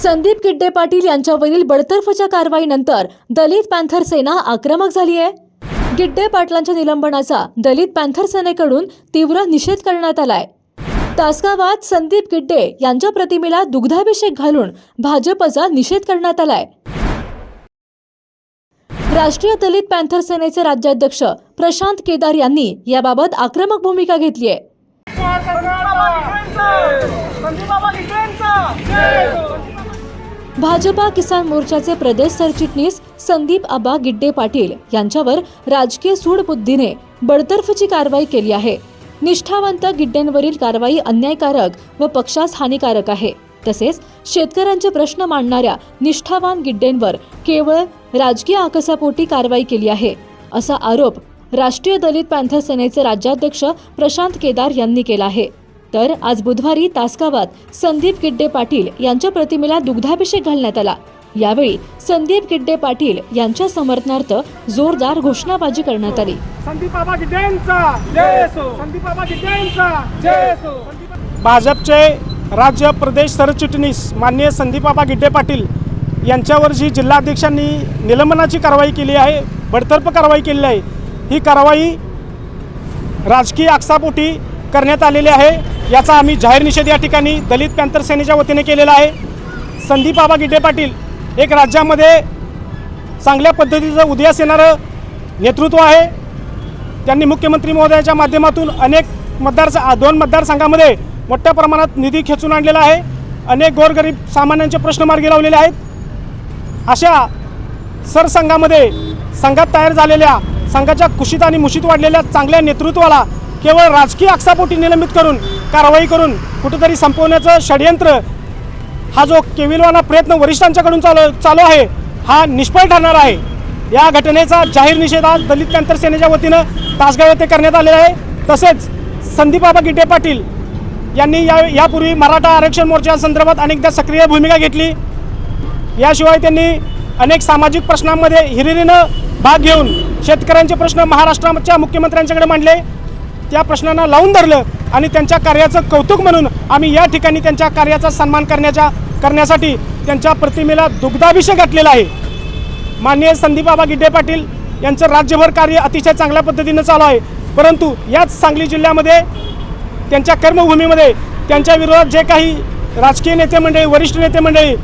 संदीप किड्डे पाटील यांच्यावरील बडतर्फच्या कारवाईनंतर दलित पॅन्थर सेना आक्रमक झाली आहे गिड्डे पाटलांच्या निलंबनाचा दलित पॅन्थर सेनेकडून तीव्र निषेध करण्यात आलाय तासगावात संदीप गिड्डे यांच्या प्रतिमेला दुग्धाभिषेक घालून भाजपचा निषेध करण्यात आलाय राष्ट्रीय दलित पॅन्थर सेनेचे राज्याध्यक्ष प्रशांत केदार यांनी याबाबत आक्रमक भूमिका घेतली आहे भाजपा किसान मोर्चाचे प्रदेश सरचिटणीस संदीप आबा गिड्डे पाटील यांच्यावर राजकीय सूडबुद्धीने बडतर्फची कारवाई केली आहे. निष्ठावंत गिड्डेंवरील कारवाई अन्यायकारक व पक्षास हानिकारक आहे. तसेच शेतकऱ्यांचे प्रश्न मांडणाऱ्या निष्ठावान गिड्डेंवर केवळ राजकीय आकसापोटी कारवाई केली आहे असा आरोप राष्ट्रीय दलित पॅन्थर सेनेचे राज्याध्यक्ष प्रशांत केदार यांनी केला आहे. तर आज बुधवारी तासगावात संदीप गिड्डे पाटील यांच्या प्रतिमेला दुग्धाभिषेक घालण्यात आला. यावेळी संदीप गिड्डे पाटील यांच्या समर्थनार्थ जोरदार घोषणाबाजी करण्यात आली. संदीप बाबा गिड्डेंचा जय असो संदीप बाबा गिड्डेंचा जय असो भाजपचे राज्य प्रदेश सरचिटणीस माननीय संदीप बाबा गिड्डे पाटील यांच्यावर जी जिल्हाध्यक्षांनी निलंबनाची कारवाई केली आहे बडतर्फ कारवाई केलेली आहे ही कारवाई राजकीय आक्षापोटी करण्यात आलेले आहे. याचा आम्ही जाहीर निषेध या ठिकाणी दलित पॅंथर सेनेच्या वतीने केलेला आहे. संदीप बाबा गिड्डे पाटील एक राज्यामध्ये चांगल्या पद्धतीचं उदयास येणारं नेतृत्व आहे. त्यांनी मुख्यमंत्री महोदयाच्या माध्यमातून अनेक मतदार दोन मतदारसंघामध्ये मोठ्या प्रमाणात निधी खेचून आणलेला आहे. अनेक गोरगरीब सामान्यांचे प्रश्न मार्गी लावलेले आहेत. अशा सरसंघामध्ये संघात तयार झालेल्या संघाच्या कुशीत आणि मुशीत वाढलेल्या चांगल्या नेतृत्वाला केवळ राजकीय आक्षापोटी निलंबित करून कारवाई करून कुठेतरी संपवण्याचं षडयंत्र हा जो केविलवाना प्रयत्न वरिष्ठांच्याकडून चालू चालू आहे हा निष्फळ ठरणार आहे. या घटनेचा जाहीर निषेध आज दलित पॅन्थर सेनेच्या वतीनं तासगाव येथे करण्यात आलेला आहे. तसेच संदीपबाबा गिटे पाटील यांनी या यापूर्वी मराठा आरक्षण मोर्चा संदर्भात अनेकदा सक्रिय भूमिका घेतली. याशिवाय त्यांनी अनेक सामाजिक प्रश्नांमध्ये हिरिरीनं भाग घेऊन शेतकऱ्यांचे प्रश्न महाराष्ट्राच्या मुख्यमंत्र्यांच्याकडे मांडले. त्या प्रश्नांना लावून धरलं आणि त्यांच्या कार्याचं कौतुक म्हणून आम्ही या ठिकाणी त्यांच्या कार्याचा सन्मान करण्याच्या करण्यासाठी त्यांच्या प्रतिमेला दुग्धाभिषेक घातलेला आहे. माननीय संदीपबाबा गिड्डे पाटील यांचं राज्यभर कार्य अतिशय चांगल्या पद्धतीनं चालू आहे. परंतु याच सांगली जिल्ह्यामध्ये त्यांच्या कर्मभूमीमध्ये त्यांच्या विरोधात जे काही राजकीय नेते मंडळी वरिष्ठ नेते मंडळी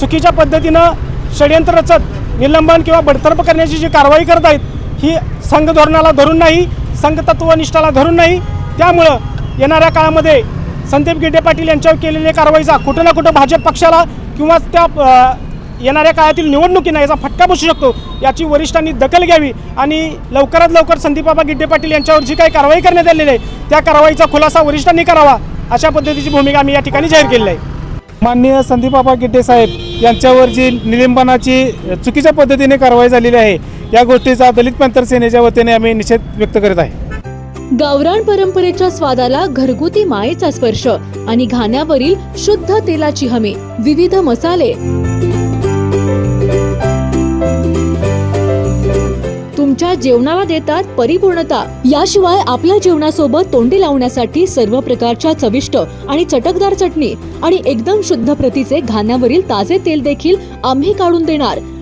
चुकीच्या पद्धतीनं षडयंत्र रचत निलंबन किंवा बडतर्फ करण्याची जी कारवाई करत आहेत ही संघ धोरणाला धरून नाही संघतत्वनिष्ठाला धरून नाही. त्यामुळं येणाऱ्या काळामध्ये संदीप गिड्डे पाटील यांच्यावर केलेल्या कारवाईचा कुठं ना कुठं भाजप पक्षाला किंवा त्या येणाऱ्या काळातील निवडणुकींना याचा फटका बसू शकतो. याची वरिष्ठांनी दखल घ्यावी आणि लवकरात लवकर संदीपबाबा गिड्डे पाटील यांच्यावर जी काही कारवाई करण्यात आलेली आहे त्या कारवाईचा खुलासा वरिष्ठांनी करावा. अशा पद्धतीची भूमिका आम्ही या ठिकाणी जाहीर केलेली आहे. माननीय संदीपबाबा गिड्डे साहेब यांच्यावर जी निलंबनाची चुकीच्या पद्धतीने कारवाई झालेली आहे या गोष्टीचा दलित पॅन्थर सेनेच्या वतीने आम्ही निषेध व्यक्त करत आहे. गावरान परंपरेच्या स्वादाला घरगुती मायेचा स्पर्श आणि घाण्यावरील शुद्ध तेलाची हमी विविध मसाले. तुमच्या जेवणाला देतात परिपूर्णता. याशिवाय आपल्या जेवणासोबत तोंडी लावण्यासाठी सर्व प्रकारच्या चविष्ट आणि चटकदार चटणी आणि एकदम शुद्ध प्रतीचे घाण्यावरील ताजे तेल देखील आम्ही काढून देणार.